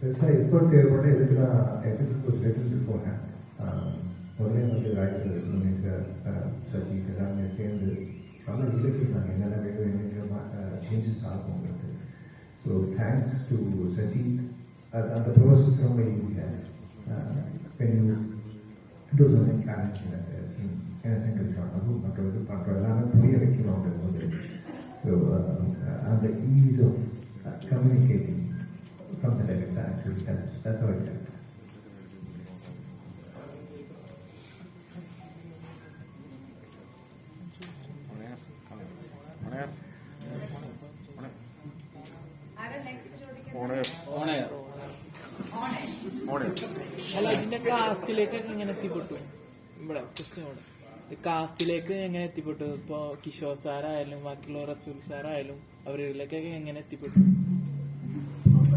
That's why effort everybody everything everything was written beforehand. உடனே வந்து ராய்க்கு எனக்கு சஜித் எல்லாமே சேர்ந்து நல்லா எழுதிருந்தாங்க என்னென்ன வேணும் என்னென்ன சேஞ்சஸ் ஆகும் உங்களுக்கு ஸோ தேங்க்ஸ் டு சஜித் அந்த ப்ரோசஸ் ரொம்ப ஈஸியாக when you do something challenging like this in in a single shot அதுவும் மற்றவர்கள் பண்ணுற எல்லாமே புரிய வைக்கணும் போது ஸோ அந்த ease of uh, ചോദിക്കുന്നത് ഓണയർ ഓണേ അല്ല ഇതിന്റെ കാസ്റ്റിലേക്കൊക്കെ എങ്ങനെ എത്തിപ്പെട്ടു ഇവിടെ ഇത് കാസ്റ്റിലേക്ക് എങ്ങനെ എത്തിപ്പെട്ടു ഇപ്പൊ കിഷോർ സാറായാലും ബാക്കിയുള്ള റസൂൽ സാറായാലും അവരിലേക്കൊക്കെ എങ്ങനെ എത്തിപ്പെട്ടു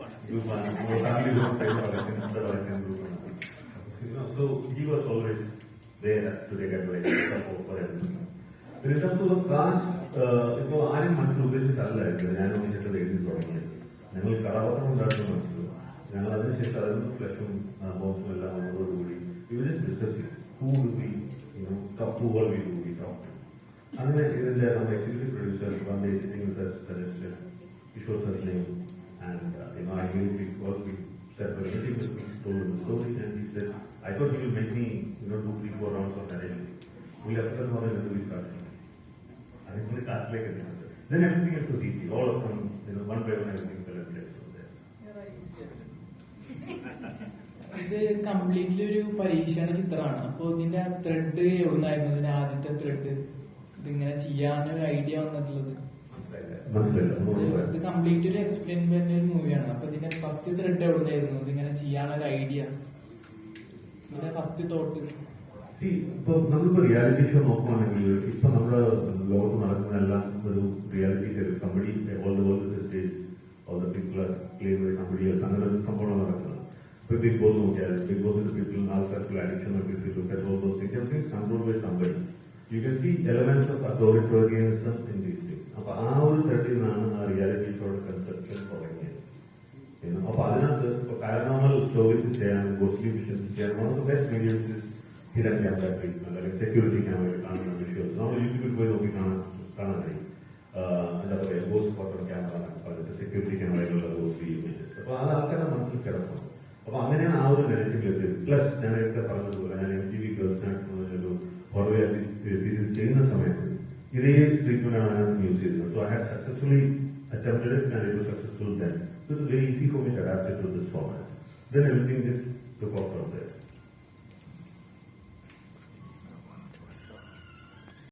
വടക്കൻ ഞങ്ങളുടെ ഫാമിലി ഗ്രൂപ്പാണ് group ആണ്. Our family group, I know, like, another American group ആണ്. You know, so he was always there to take advice, support for everything. In terms of the class, uh, ഇപ്പോ ആരും മനസ്സിൽ ഉദ്ദേശിച്ചല്ലായിരുന്നു ഞാൻ ഒന്നിച്ചിട്ട് എഴുതി തുടങ്ങിയത് ഞങ്ങൾ കഥാപാത്രം ഉണ്ടാക്കുന്ന മനസ്സിൽ ഞങ്ങൾ അതിനുശേഷം അതിന് ഫ്ലഷും ബോക്സും എല്ലാം വന്നതോടുകൂടി ഇവര് discuss who will be who were we do we talk അങ്ങനെ ഇതിന്റെ നമ്മുടെ executive producer one editing suggested Kishore സറിനെയും and You know, I knew we work with several that we told the story and he said, I thought he will make me, you know, do three, four rounds of narration. We have to know when we start. I think only task like a Then everything else was easy. All of them, you know, one by one everything fell in place from there. ഇത് completely ഒരു പരീക്ഷണ ചിത്രമാണ് അപ്പോൾ ഇതിന്റെ thread എവിടുന്നായിരുന്നു ഇതിന്റെ ആദ്യത്തെ thread ഇതിങ്ങനെ ചെയ്യാനൊരു ഐഡിയ വന്നിട്ടുള്ളത് ഇത് കംപ്ലീറ്റ് ഒരു എക്സ്പെരിമെന്റ് മൂവിയാണ് അപ്പൊ ഇതിന്റെ ഫസ്റ്റ് ത്രെഡ് എവിടുന്നായിരുന്നു ഇതിങ്ങനെ ചെയ്യാനൊരു ഐഡിയ ഇതിന്റെ ഫസ്റ്റ് തോട്ട് ഇപ്പൊ നമ്മളിപ്പോ റിയാലിറ്റി ഷോ നോക്കുകയാണെങ്കിൽ ഇപ്പൊ നമ്മുടെ ലോകത്ത് നടക്കുന്നതെല്ലാം ഒരു reality company all the world stage all the people are clear by അങ്ങനെ ഒരു സംഭവം നടക്കുന്നത് ഇപ്പൊ ബിഗ് ബോസ് നോക്കിയാൽ ബിഗ് ബോസിന്റെ പീപ്പിൾ ആൾക്കാർക്ക് addiction all those things control by സംഭവം you can see elements of authoritarianism അപ്പൊ അതിനകത്ത് ഇപ്പൊ പാരനോമൽ സ്റ്റോറീസ് ചെയ്യാൻ ഗോസ്ലി വിഷൻസ് ചെയ്യാൻ one of the best mediums hidden camera treatment അല്ലെങ്കിൽ സെക്യൂരിറ്റി ക്യാമറ കാണുന്ന വിഷ്വൽസ് നമ്മൾ യൂട്യൂബിൽ പോയി നോക്കി കാണാൻ കാണാൻ കഴിയും ആഹ് എന്താ പറയുക ഗോസ്റ്റ് ഫോട്ടോ ക്യാമറ പറഞ്ഞിട്ട് സെക്യൂരിറ്റി ക്യാമറയിലുള്ള ഗോസ്ലി ഇമേജസ് അപ്പൊ അത് ആൾക്കാരുടെ മനസ്സിൽ കിടക്കും അപ്പൊ അങ്ങനെയാണ് ആ ഒരു നെഗറ്റീവ് എത്തിയത് പ്ലസ് ഞാൻ നേരത്തെ പറഞ്ഞതുപോലെ ഞാൻ എം ടി വി ഗേൾസിനായിട്ട് ഒരു ഹൊറോ സീരീസ് ചെയ്യുന്ന സമയത്ത് ഇതേ ട്രീറ്റ്മെന്റ് ആണ് ഞാൻ യൂസ് ചെയ്തത് so I had successfully attempted it and it was successful then. So it was very easy for me to adapt it to this format. Then everything just took off from there.